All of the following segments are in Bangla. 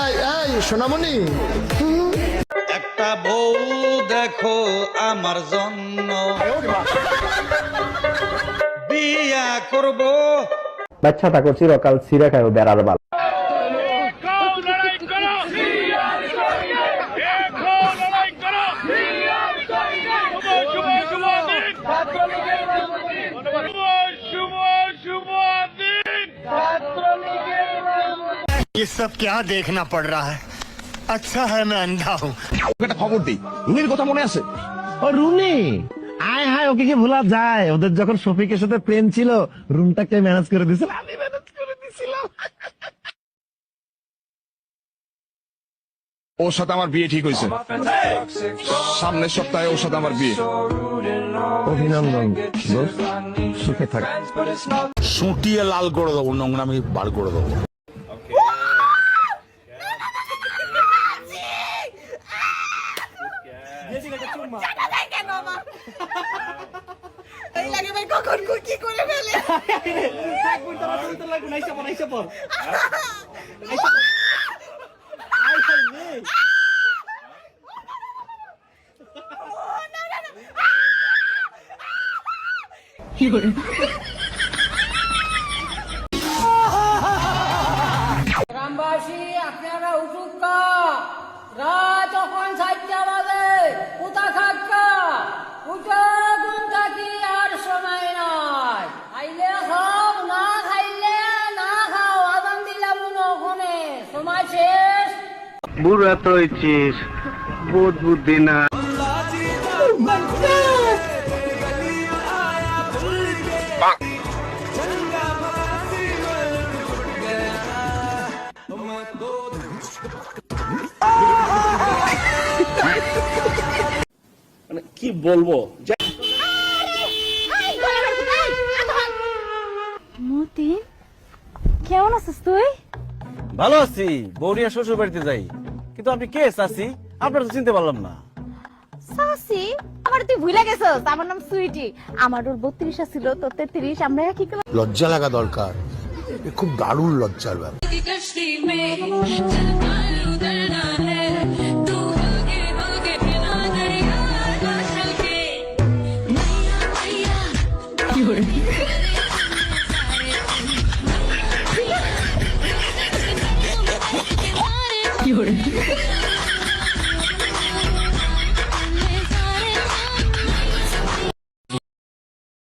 এই এই সোনামণি। একটা বউ দেখো আমার জন্য। বিয়া করব বাচ্চা থাকো চিরকাল ছিঁড়ে খায় বেড়ার বাল ये सब क्या देखना पड़ रहा है अच्छा है मैं अंधा हूँ একটা খবর দিই রুনির কথা মনে আছে ও রুনি আয় হায় ওকে কি ভোলা যায়? ওদের যখন শফিকের সাথে প্রেম ছিল রুমটাকে ম্যানেজ করে দিয়েছিল আমি ম্যানেজ করে দিয়েছিলাম। ওর সাথে আমার বিয়ে ঠিক হয়েছে। সামনের সপ্তাহে ওর সাথে আমার বিয়ে। অভিনন্দন সুখে থাক। সুটিয়ে লাল করে দেবো নোংরামি বার করে দেবো। কখন কি করে ফেলে? গ্রামবাসী আপনারা উঠুকা রাত বুড়া তো হয়েছিস বোধ বুদ্ধি না। কি মতিন কেমন আছিস তুই? ভালো আছি বৌরিয়া শ্বশুর বাড়িতে যাই। কিন্তু আপনি কে চাচি আপনার তো চিনতে পারলাম না। সাসি আমার তুই ভুলে গেছস আমার নাম সুইটি। আমার ওর বত্রিশ ছিল তো তেত্রিশ আমরা কি করলাম লজ্জা লাগা দরকার। এ খুব দারুণ লজ্জার ব্যাপার।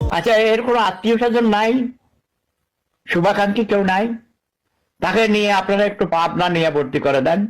আচ্ছা এর কোনো আত্মীয় স্বজন নাই? শুভাকাঙ্ক্ষী কেউ নাই? তাকে নিয়ে আপনারা একটু ভাবনা নিয়ে ভর্তি করে দেন।